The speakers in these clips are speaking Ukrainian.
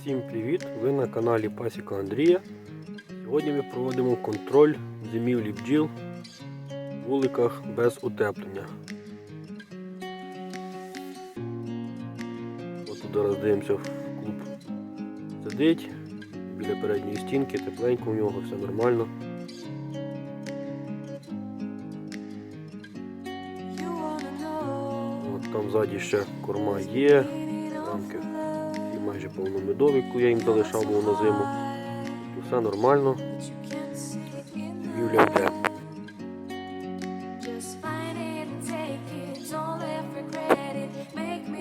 Всім привіт! Ви на каналі Пасіка Андрія. Сьогодні ми проводимо контроль зимівлі бджіл в вуликах без утеплення. От тут зараз дивимося в клуб. Сидить біля передньої стінки, тепленько у нього, все нормально. От там ззаді ще корма є, рамки майже повномедові, яку я їм залишав був на зиму. Тут все нормально. Юля йде.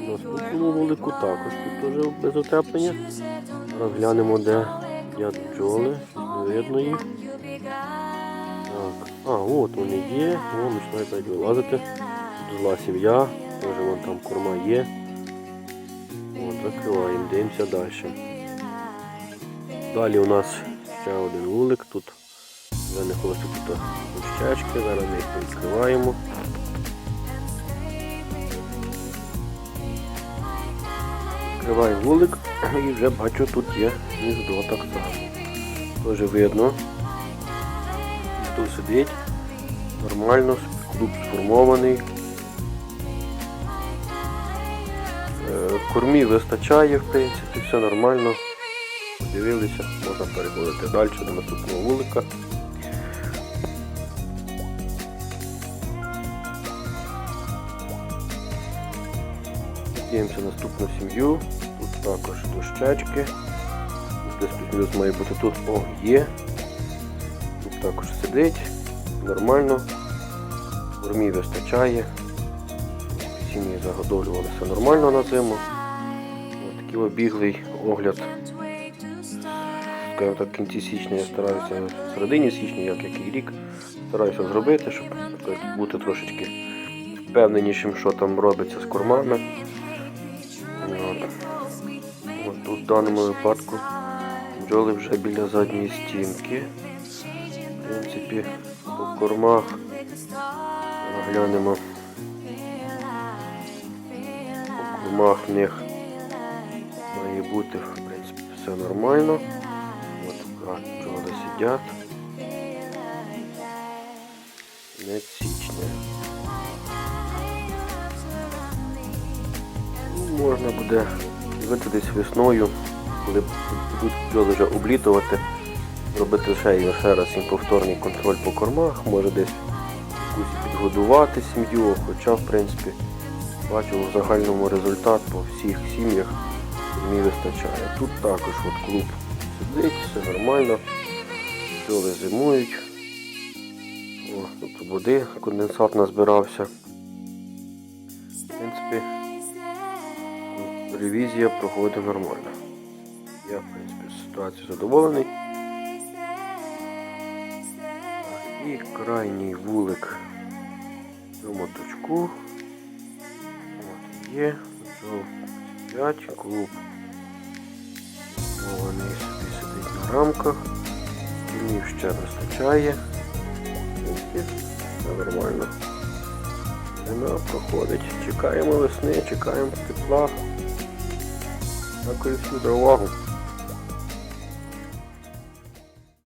У нас тут було велику також, тут теж без утеплення. Зараз глянемо, де я бджоли, не видно їх. Так. А, от вони є, о, починають навіть вилазити. Тут зла сім'я, теж вон там корма є. От, закриваємо, дивимося далі. Далі у нас ще один вулик, тут хоче тут дощечки, зараз ми їх відкриваємо. Відкриваємо вулик і вже бачу тут є гніздо так само. Теж видно. Тут сидить. Нормально, клуб сформований. Кормів вистачає, в принципі, все нормально. Подивилися, можна переходити далі до наступного вулика. Дивимося наступну сім'ю. Тут також дощечки. Десь плюс має бути тут. О, є. Тут також сидить. Нормально. Кормів вистачає. Сім'ї загодовлювалися нормально на зиму. Ось такий обіглий огляд. Так, в кінці січня я стараюся, в середині січня, як який рік, стараюся зробити, щоб бути трошечки впевненішим, що там робиться з кормами. От. От тут в даному випадку бджоли вже біля задньої стінки. В принципі, по кормах глянемо. По кормах них має бути в принципі все нормально. От бджоли сидять. Не січня. Ну, Можна буде десь весною, коли будуть бджоли вже облітувати, робити ще, і ще раз їм повторний контроль по кормах, може десь якусь підгодувати сім'ю, хоча в принципі бачу в загальному результат по всіх сім'ях мені вистачає. Тут також от клуб сидить, все нормально, бджоли зимують. О, тут води, конденсат назбирався. В принципі, ревізія проходить нормально. Я, в принципі, з ситуацією задоволений. І крайній вулик на моточку. От є. 5, клуб. Вони собі сидить на рамках. Днів ще вистачає. Все нормально. Зима проходить. Чекаємо весни, чекаємо тепла. Дякую всім за увагу.